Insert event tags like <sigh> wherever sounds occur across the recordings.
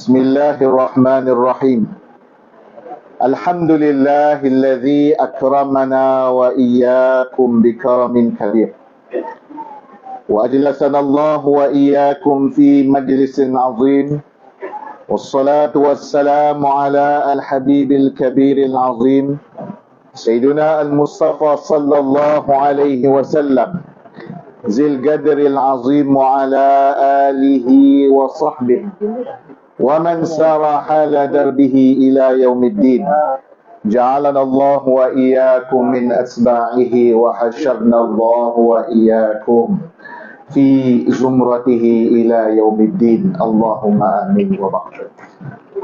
بسم الله الرحمن الرحيم. الحمد لله الذي أكرمنا وإياكم بكرم كبير. وأجلسنا الله وإياكم في مجلس عظيم. والصلاة والسلام على الحبيب الكبير العظيم سيدنا المصطفى صلى الله عليه وسلم ذي القدر العظيم وعلى آله وصحبه. ومن سار حال دربه إلى يوم الدين. جعلنا الله وإياكم من أتباعه وحشرنا الله وإياكم في زمرته إلى يوم الدين. اللهم آمين وبعد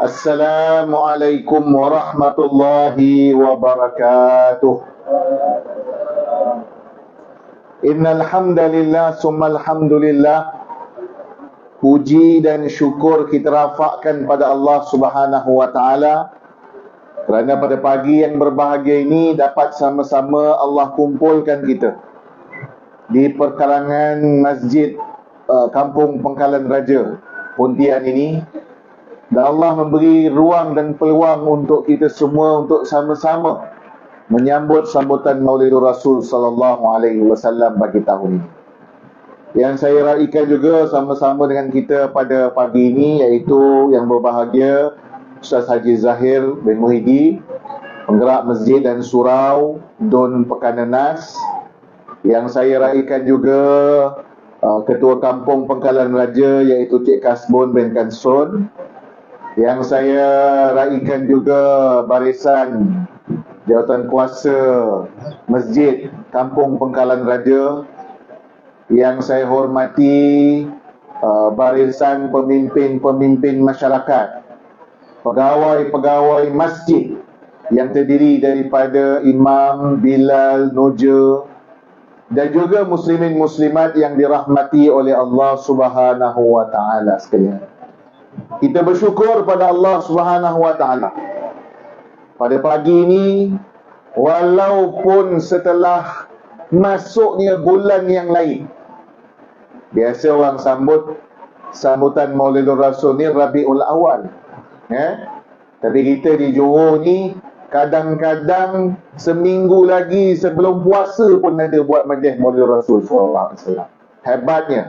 السلام عليكم ورحمة الله وبركاته. إن الحمد لله ثم الحمد لله Puji dan syukur kita rafakkan pada Allah Subhanahu wa taala. Kerana pada pagi yang berbahagia ini dapat sama-sama Allah kumpulkan kita. Di perkarangan Masjid uh, Kampung Pengkalan Raja Pontian ini dan Allah memberi ruang dan peluang untuk kita semua untuk sama-sama menyambut sambutan Maulidur Rasul sallallahu alaihi wasallam bagi tahun ini yang saya raikan juga sama-sama dengan kita pada pagi ini iaitu yang berbahagia Ustaz Haji Zahir bin Muhidi penggerak masjid dan surau Don Pekananas yang saya raikan juga uh, ketua kampung Pengkalan Raja iaitu Cik Kasbon bin Kansun. Yang saya raikan juga barisan jawatan kuasa masjid kampung Pengkalan Raja yang saya hormati uh, barisan pemimpin-pemimpin masyarakat, pegawai-pegawai masjid yang terdiri daripada Imam Bilal Noja dan juga muslimin muslimat yang dirahmati oleh Allah Subhanahu wa taala sekalian. Kita bersyukur pada Allah Subhanahu wa taala. Pada pagi ini walaupun setelah masuknya bulan yang lain Biasa orang sambut sambutan Maulidur Rasul ni Rabiul Awal. Eh? Tapi kita di Johor ni kadang-kadang seminggu lagi sebelum puasa pun ada buat majlis Maulidur Rasul sallallahu alaihi wasallam. Hebatnya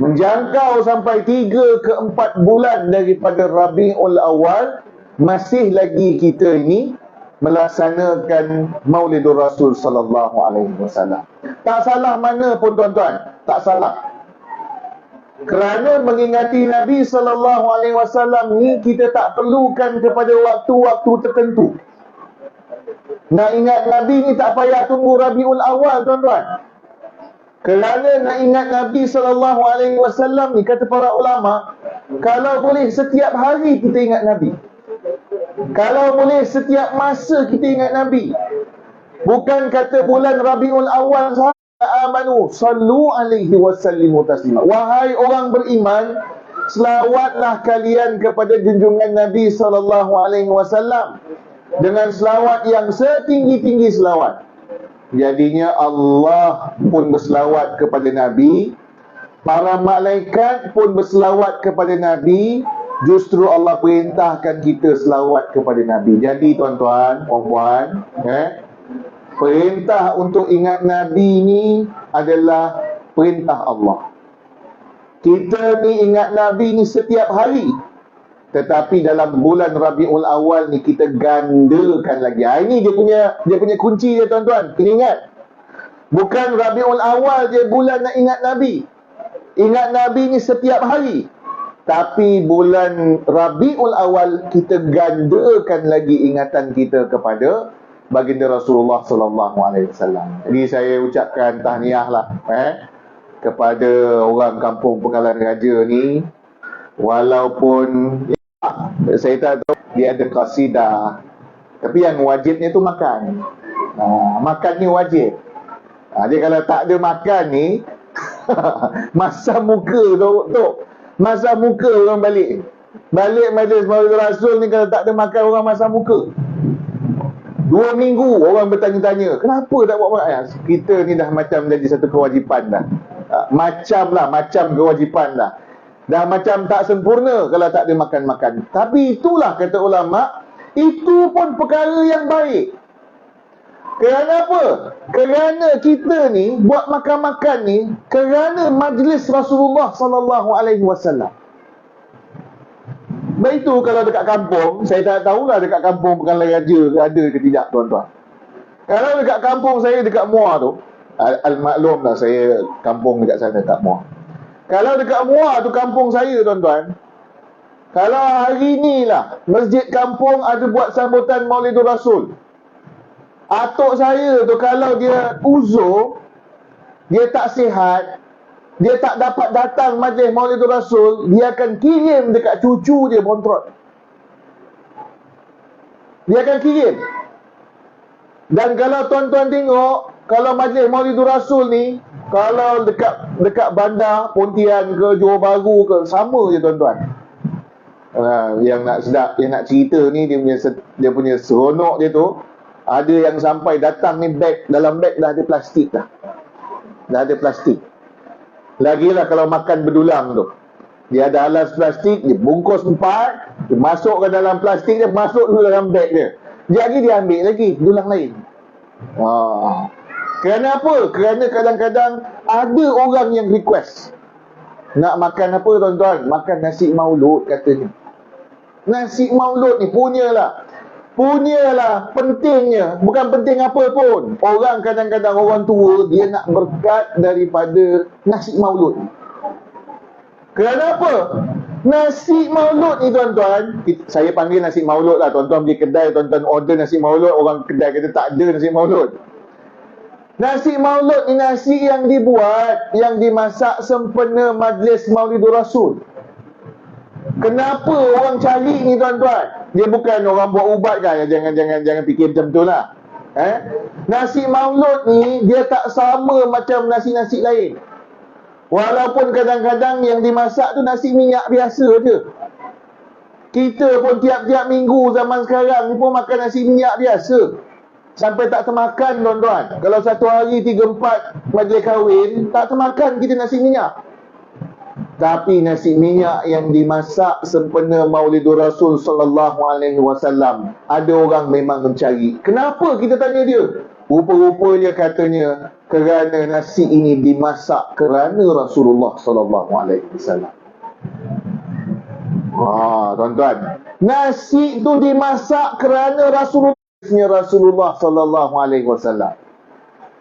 menjangkau sampai 3 ke 4 bulan daripada Rabiul Awal masih lagi kita ini melaksanakan Maulidur Rasul sallallahu alaihi wasallam. Tak salah mana pun tuan-tuan, tak salah. Kerana mengingati Nabi sallallahu alaihi wasallam ni kita tak perlukan kepada waktu-waktu tertentu. Nak ingat Nabi ni tak payah tunggu Rabiul Awal tuan-tuan. Kerana nak ingat Nabi sallallahu alaihi wasallam ni kata para ulama, kalau boleh setiap hari kita ingat Nabi. Kalau boleh setiap masa kita ingat Nabi. Bukan kata bulan Rabiul Awal sahaja amanu sallu alaihi wasallimu taslima. Wahai orang beriman selawatlah kalian kepada junjungan Nabi sallallahu alaihi wasallam dengan selawat yang setinggi-tinggi selawat. Jadinya Allah pun berselawat kepada Nabi para malaikat pun berselawat kepada Nabi justru Allah perintahkan kita selawat kepada Nabi. Jadi tuan-tuan puan-puan eh perintah untuk ingat Nabi ni adalah perintah Allah. Kita ni ingat Nabi ni setiap hari. Tetapi dalam bulan Rabiul Awal ni kita gandakan lagi. Ha, ini dia punya dia punya kunci dia tuan-tuan. Kena ingat. Bukan Rabiul Awal je bulan nak ingat Nabi. Ingat Nabi ni setiap hari. Tapi bulan Rabiul Awal kita gandakan lagi ingatan kita kepada baginda Rasulullah sallallahu alaihi wasallam. Jadi saya ucapkan tahniah lah eh kepada orang kampung Penggalan Raja ni walaupun ya, saya tak tahu dia ada qasidah tapi yang wajibnya tu makan. Ha, makan ni wajib. Ha, dia kalau tak ada makan ni <laughs> masa muka tu, tu masa muka orang balik. Balik majlis Maulid Rasul ni kalau tak ada makan orang masa muka. Dua minggu orang bertanya-tanya, kenapa tak buat makan? Kita ni dah macam jadi satu kewajipan dah. Ha, macam lah, macam kewajipan dah. Dah macam tak sempurna kalau tak ada makan-makan. Tapi itulah kata ulama, itu pun perkara yang baik. Kerana apa? Kerana kita ni buat makan-makan ni kerana majlis Rasulullah sallallahu alaihi wasallam. Baik itu kalau dekat kampung, saya tak tahulah dekat kampung bukan raja ada ke tidak tuan-tuan. Kalau dekat kampung saya dekat Muar tu, al-maklum lah saya kampung dekat sana dekat Muar. Kalau dekat Muar tu kampung saya tuan-tuan, kalau hari ni lah masjid kampung ada buat sambutan Maulidur Rasul. Atuk saya tu kalau dia uzur, dia tak sihat, dia tak dapat datang majlis Maulidur Rasul, dia akan kirim dekat cucu dia bontrot. Dia akan kirim. Dan kalau tuan-tuan tengok, kalau majlis Maulidur Rasul ni, kalau dekat dekat bandar Pontian ke Johor Bahru ke, sama je tuan-tuan. Uh, yang nak sedap, yang nak cerita ni dia punya dia punya seronok dia tu ada yang sampai datang ni beg dalam beg dah ada plastik dah dah ada plastik lagilah kalau makan berdulang tu dia ada alas plastik dia bungkus empat dia masuk ke dalam plastik dia masuk dulu dalam beg dia dia lagi dia ambil lagi dulang lain ah. kerana apa? kerana kadang-kadang ada orang yang request nak makan apa tuan-tuan? makan nasi maulud katanya nasi maulud ni punyalah punyalah pentingnya. Bukan penting apa pun. Orang kadang-kadang orang tua dia nak berkat daripada nasi maulud. Kerana apa? Nasi maulud ni tuan-tuan. Saya panggil nasi maulud lah. Tuan-tuan pergi kedai tuan-tuan order nasi maulud. Orang kedai kata tak ada nasi maulud. Nasi maulud ni nasi yang dibuat yang dimasak sempena majlis maulidur rasul. Kenapa orang cari ni tuan-tuan? Dia bukan orang buat ubat kan? Jangan jangan jangan fikir macam tu lah. Eh? Nasi maulud ni dia tak sama macam nasi-nasi lain. Walaupun kadang-kadang yang dimasak tu nasi minyak biasa je. Kita pun tiap-tiap minggu zaman sekarang ni pun makan nasi minyak biasa. Sampai tak termakan tuan-tuan. Kalau satu hari tiga empat majlis kahwin, tak termakan kita nasi minyak. Tapi nasi minyak yang dimasak sempena Maulidur Rasul sallallahu alaihi wasallam, ada orang memang mencari. Kenapa kita tanya dia? Rupa-rupanya katanya kerana nasi ini dimasak kerana Rasulullah sallallahu alaihi wasallam. Wah, tuan-tuan. Nasi itu dimasak kerana Rasulullah Rasulullah sallallahu alaihi wasallam.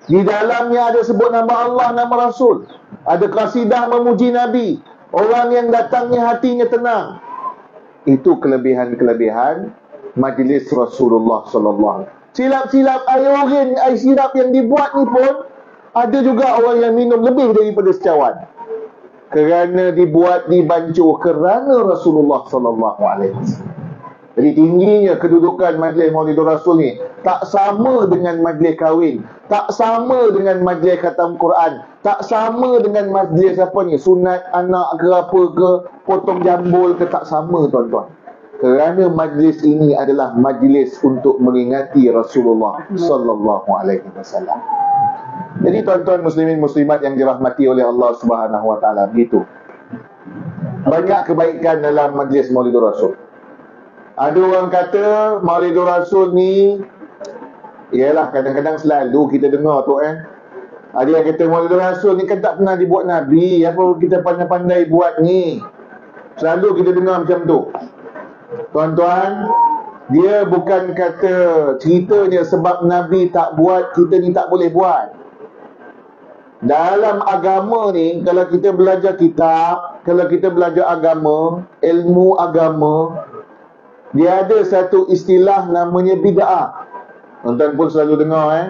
Di dalamnya ada sebut nama Allah, nama Rasul. Ada kasidah memuji Nabi. Orang yang datangnya hatinya tenang. Itu kelebihan-kelebihan majlis Rasulullah sallallahu alaihi Silap-silap air urin, air sirap yang dibuat ni pun ada juga orang yang minum lebih daripada secawan. Kerana dibuat dibancuh kerana Rasulullah sallallahu alaihi wasallam. Jadi tingginya kedudukan majlis Maulidur Rasul ni tak sama dengan majlis kahwin, tak sama dengan majlis khatam Quran, tak sama dengan majlis apa ni, sunat anak ke apa ke, potong jambul ke tak sama tuan-tuan. Kerana majlis ini adalah majlis untuk mengingati Rasulullah sallallahu alaihi wasallam. Jadi tuan-tuan muslimin muslimat yang dirahmati oleh Allah Subhanahu wa taala begitu. Banyak kebaikan dalam majlis Maulidur Rasul. Ada orang kata Maulidur Rasul ni Ialah kadang-kadang selalu kita dengar tu eh. Ada yang kata Maulidur Rasul ni kan tak pernah dibuat Nabi. Apa kita pandai-pandai buat ni? Selalu kita dengar macam tu. Tuan-tuan Dia bukan kata ceritanya sebab Nabi tak buat Kita ni tak boleh buat. Dalam agama ni Kalau kita belajar kitab Kalau kita belajar agama Ilmu agama dia ada satu istilah namanya bid'ah. Tuan-tuan pun selalu dengar eh.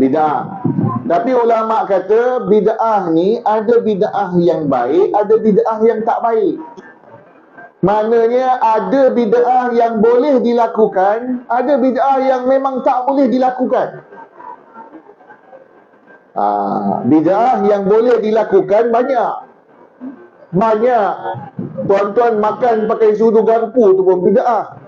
Bid'ah. Tapi ulama kata bid'ah ni ada bid'ah yang baik, ada bid'ah yang tak baik. Maknanya ada bid'ah yang boleh dilakukan, ada bid'ah yang memang tak boleh dilakukan. Ah, bid'ah yang boleh dilakukan banyak. Banyak Tuan-tuan makan pakai sudu garpu tu pun bida'ah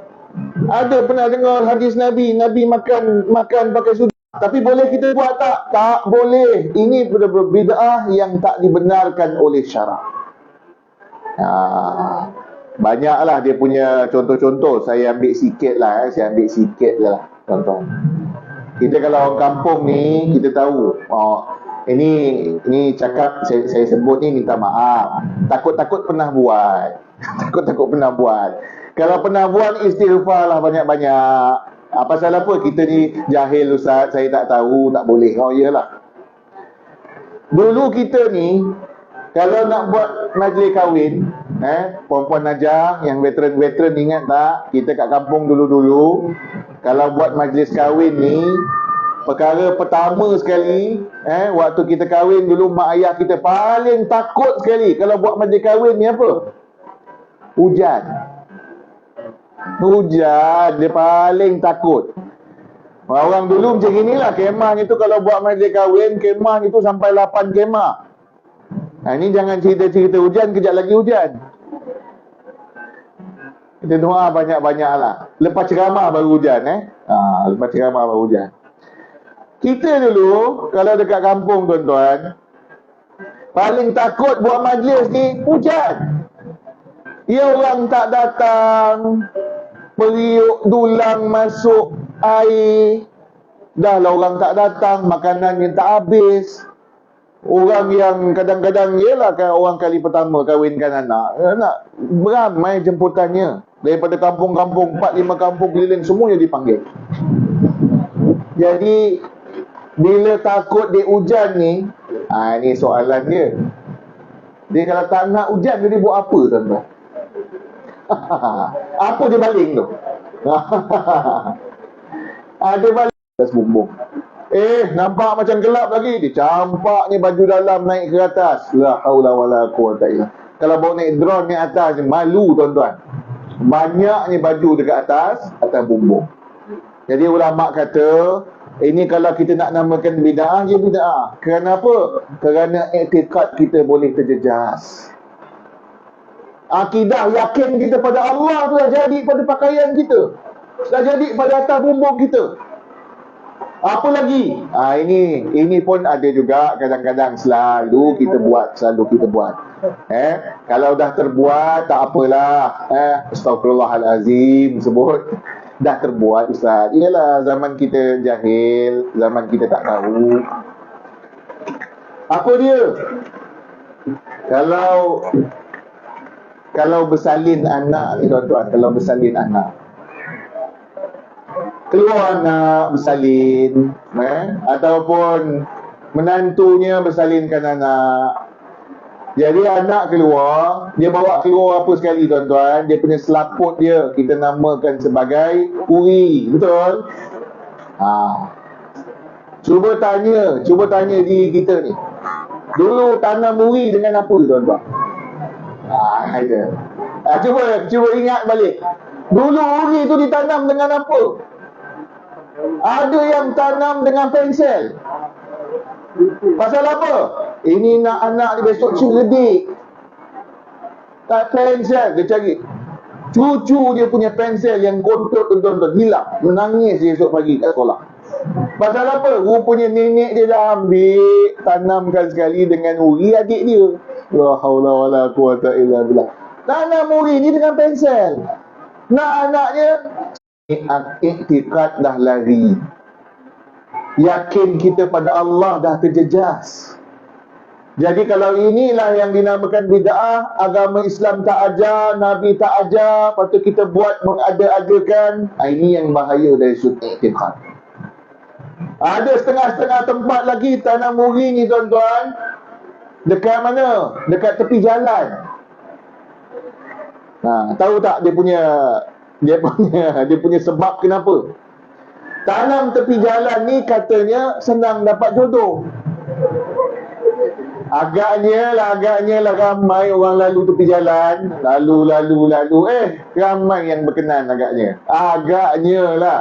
Ada pernah dengar hadis Nabi Nabi makan makan pakai sudu Tapi boleh kita buat tak? Tak boleh Ini bida'ah yang tak dibenarkan oleh syarak Ha, banyaklah dia punya contoh-contoh. Saya ambil sikit lah. Eh. Saya ambil sikit lah. Contoh. Kita kalau orang kampung ni, kita tahu. Oh, ini ini cakap saya, saya sebut ni minta maaf. Takut-takut pernah buat. <laughs> Takut-takut pernah buat. Kalau pernah buat istighfar lah banyak-banyak. Apa salah apa kita ni jahil ustaz, saya tak tahu, tak boleh. Oh iyalah. Dulu kita ni kalau nak buat majlis kahwin, eh, puan-puan najah yang veteran-veteran ingat tak? Kita kat kampung dulu-dulu, kalau buat majlis kahwin ni, perkara pertama sekali, eh, waktu kita kahwin dulu, mak ayah kita paling takut sekali kalau buat majlis kahwin ni apa? Hujan. Hujan, dia paling takut. Orang dulu macam inilah, kemah itu kalau buat majlis kahwin, kemah itu sampai 8 kemah. Ha, ini jangan cerita-cerita hujan, kejap lagi hujan. Kita doa banyak-banyak lah. Lepas ceramah baru hujan eh. Ha, lepas ceramah baru hujan. Kita dulu, kalau dekat kampung tuan-tuan, paling takut buat majlis ni hujan. Ya orang tak datang, periuk dulang masuk air. Dah lah orang tak datang, makanan yang tak habis. Orang yang kadang-kadang ialah kan orang kali pertama kahwinkan anak. Anak beramai jemputannya. Daripada kampung-kampung, 4-5 kampung keliling semuanya dipanggil. Jadi bila takut dia hujan ni, ha, ni soalan dia. Dia kalau tak nak hujan dia buat apa tuan-tuan? <laughs> apa dia baling tu? <laughs> Ada balik atas bumbung. Eh, nampak macam gelap lagi. Dia campak ni baju dalam naik ke atas. La haula wala quwata illa. Kalau bawa naik drone ni atas ni malu tuan-tuan. Banyak ni baju dekat atas atas bumbung. Jadi ulama kata, ini kalau kita nak namakan bid'ah, ya bid'ah. Kerana apa? Kerana etikad kita boleh terjejas. Akidah yakin kita pada Allah tu dah jadi pada pakaian kita. Dah jadi pada atas bumbung kita. Apa lagi? Ha, ini ini pun ada juga kadang-kadang selalu kita buat, selalu kita buat. Eh, kalau dah terbuat tak apalah. Eh, astagfirullahalazim sebut. Dah terbuat Ustaz. Inilah zaman kita jahil, zaman kita tak tahu. Apa dia? Kalau kalau bersalin anak ni tuan-tuan, kalau bersalin anak keluar anak bersalin eh? ataupun menantunya bersalinkan anak jadi anak keluar dia bawa keluar apa sekali tuan-tuan? Dia punya selaput dia kita namakan sebagai uri betul? Ha. cuba tanya cuba tanya diri kita ni. Dulu tanam uri dengan apa tuan-tuan? Ha, ha, cuba cuba ingat balik. Dulu uri tu ditanam dengan apa? Ada yang tanam dengan pensel. Pasal apa? Ini nak anak dia besok cerdik. Tak pensel dia cari. Cucu dia punya pensel yang kontol tonton hilang. Menangis dia esok pagi kat sekolah. Pasal apa? Rupanya nenek dia dah ambil tanamkan sekali dengan uri adik dia. La haula wala quwata illa billah. Tanam uri ni dengan pensel. Nak anaknya iktikad dah lari yakin kita pada Allah dah terjejas jadi kalau inilah yang dinamakan bid'ah agama Islam tak ajar Nabi tak ajar patut kita buat mengada-adakan. Ah, ini yang bahaya dari sudut iktikad ada setengah-setengah tempat lagi tanah muri ni tuan-tuan. Dekat mana? dekat tepi jalan. Nah, tahu tak dia punya dia punya dia punya sebab kenapa? Tanam tepi jalan ni katanya senang dapat jodoh agaknya lah agaknya lah ramai orang lalu tepi jalan. Lalu lalu lalu. Eh ramai yang berkenan agaknya. Agaknya lah.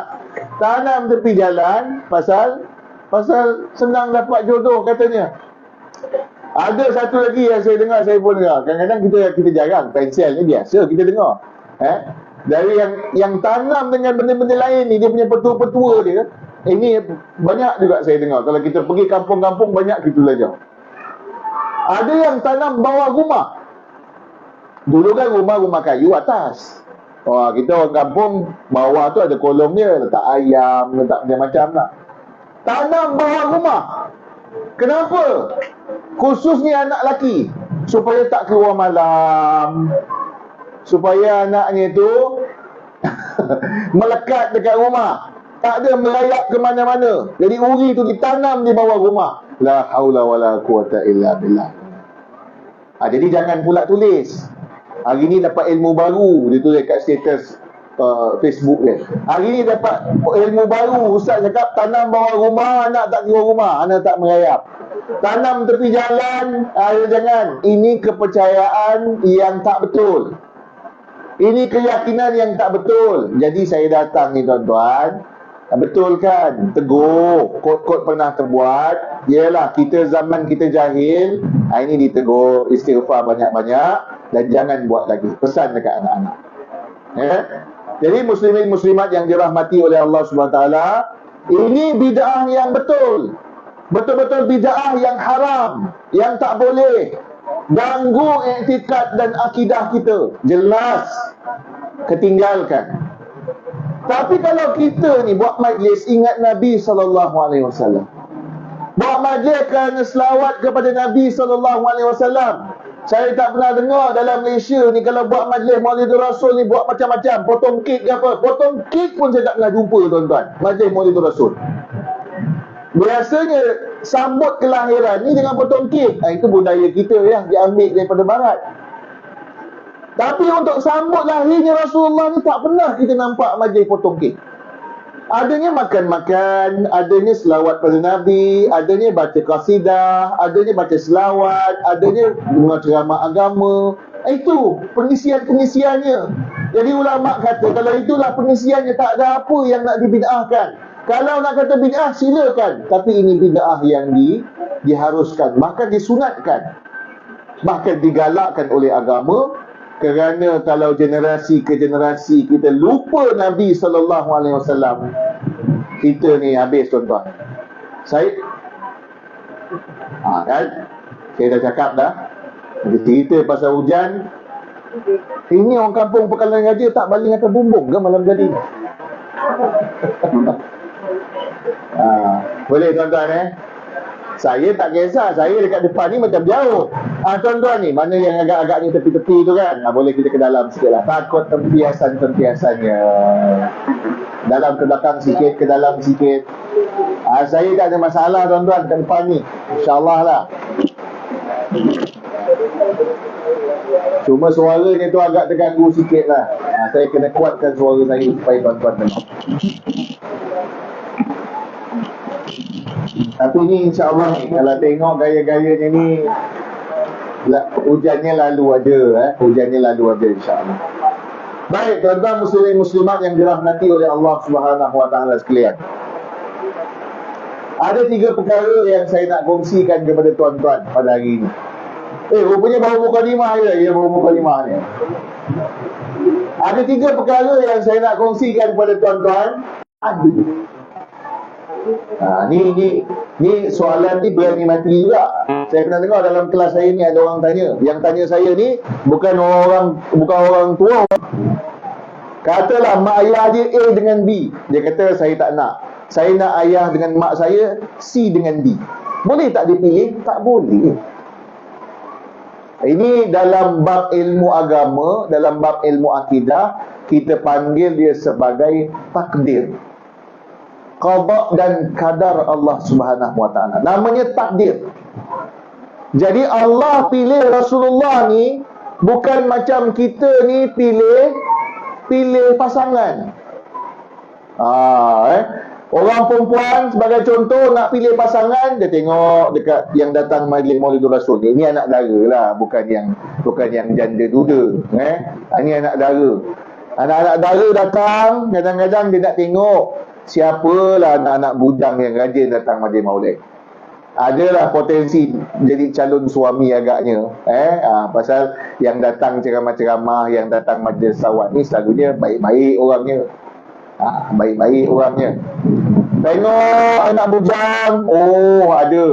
Tanam tepi jalan pasal pasal senang dapat jodoh katanya. Ada satu lagi yang saya dengar saya pun dengar. Kadang-kadang kita kita jarang. Pensel ni biasa kita dengar. Eh dari yang yang tanam dengan benda-benda lain ni dia punya petua-petua dia ini banyak juga saya dengar. Kalau kita pergi kampung-kampung banyak kita belajar ada yang tanam bawah rumah Dulu kan rumah-rumah kayu atas. Wah, kita orang kampung bawah tu ada kolong dia, letak ayam, letak macam-macam lah. Tanam bawah rumah. Kenapa? Khususnya anak lelaki. Supaya tak keluar malam. Supaya anaknya tu <laughs> melekat dekat rumah. Tak ada merayap ke mana-mana. Jadi uri tu ditanam di bawah rumah. La haula wa la quwata illa billah. Ha, jadi jangan pula tulis. Hari ni dapat ilmu baru dia tulis kat status uh, Facebook dia. Hari ni dapat ilmu baru ustaz cakap tanam bawah rumah anak tak keluar rumah, anak tak merayap. Tanam tepi jalan, ayo jangan. Ini kepercayaan yang tak betul. Ini keyakinan yang tak betul. Jadi saya datang ni tuan-tuan, Betul kan? Tegur. Kod-kod pernah terbuat. Yalah, kita zaman kita jahil. Ini ditegur. Istighfar banyak-banyak dan jangan buat lagi. Pesan dekat anak-anak. Ya? Jadi muslimin muslimat yang dirahmati oleh Allah SWT ini bid'ah yang betul. Betul-betul bid'ah yang haram, yang tak boleh ganggu etikad dan akidah kita. Jelas ketinggalkan. Tapi kalau kita ni buat majlis ingat Nabi sallallahu alaihi wasallam. Buat majlis kerana selawat kepada Nabi sallallahu alaihi wasallam. Saya tak pernah dengar dalam Malaysia ni kalau buat majlis Maulid Rasul ni buat macam-macam, potong kek ke apa. Potong kek pun saya tak pernah jumpa tuan-tuan. Majlis Maulid Rasul. Biasanya sambut kelahiran ni dengan potong kek. Ha, itu budaya kita yang diambil daripada barat. Tapi untuk sambut lahirnya Rasulullah ni tak pernah kita nampak majlis potong kek. Adanya makan-makan, adanya selawat pada Nabi, adanya baca kasidah, adanya baca selawat, adanya dengar ceramah agama. Itu pengisian-pengisiannya. Jadi ulama kata kalau itulah pengisiannya tak ada apa yang nak dibid'ahkan. Kalau nak kata bid'ah silakan, tapi ini bid'ah yang di diharuskan, bahkan disunatkan. Bahkan digalakkan oleh agama kerana kalau generasi ke generasi kita lupa Nabi sallallahu alaihi wasallam kita ni habis tuan-tuan. Saya ha, kan? Saya dah cakap dah. Cerita pasal hujan. Ini orang kampung Pekalan Raja tak baling atas bumbung ke malam jadi? <laughs> ha, boleh tuan-tuan eh? Saya tak kisah. Saya dekat depan ni macam jauh. Ah tuan-tuan ni, mana yang agak-agak ni tepi-tepi tu kan? Ah, boleh kita ke dalam sikit lah. Takut tempiasan-tempiasannya. Dalam ke belakang sikit, ke dalam sikit. Ah, saya tak ada masalah tuan-tuan kat depan ni. InsyaAllah lah. Cuma suara ni tu agak terganggu sikit lah. Ah, saya kena kuatkan suara saya supaya tuan-tuan dengar. Tapi ni insyaAllah Kalau tengok gaya-gayanya ni Hujannya lalu ada eh? Hujannya lalu ada insyaAllah Baik tuan-tuan muslim muslimat yang dirahmati oleh Allah Subhanahu Wa Taala sekalian. Ada tiga perkara yang saya nak kongsikan kepada tuan-tuan pada hari ini. Eh, rupanya baru muka lima je, ya baru muka lima ni. Ada tiga perkara yang saya nak kongsikan kepada tuan-tuan. Ada. Ha, ni ni ni soalan ni berani mati juga. Saya pernah dengar dalam kelas saya ni ada orang tanya. Yang tanya saya ni bukan orang bukan orang tua. Katalah mak ayah dia A dengan B. Dia kata saya tak nak. Saya nak ayah dengan mak saya C dengan D. Boleh tak dipilih? Tak boleh. Ini dalam bab ilmu agama, dalam bab ilmu akidah, kita panggil dia sebagai takdir qada dan kadar Allah Subhanahu wa taala. Namanya takdir. Jadi Allah pilih Rasulullah ni bukan macam kita ni pilih pilih pasangan. Ah, eh. Orang perempuan sebagai contoh nak pilih pasangan dia tengok dekat yang datang majlis Maulidul Rasul ni. Ini anak dara lah, bukan yang bukan yang janda duda, eh. Ini anak dara. Anak-anak dara datang, kadang-kadang dia nak tengok siapalah anak-anak bujang yang rajin datang majlis maulid adalah potensi jadi calon suami agaknya eh ha, pasal yang datang ceramah-ceramah yang datang majlis sawat ni selalunya baik-baik orangnya ha, baik-baik orangnya tengok anak bujang oh ada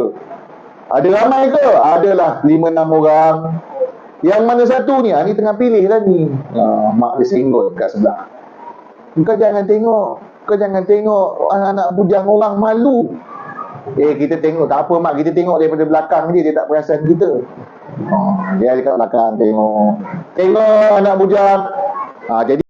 ada ramai ke adalah 5 6 orang Yang mana satu ni? Ha, ni tengah pilih lah ni. Ha, mak dia singgol kat sebelah. Kau jangan tengok. Kau jangan tengok anak-anak bujang orang malu. Eh, kita tengok. Tak apa mak, kita tengok daripada belakang dia. Dia tak perasan kita. Oh, dia dekat belakang tengok. Tengok anak bujang. Ha, jadi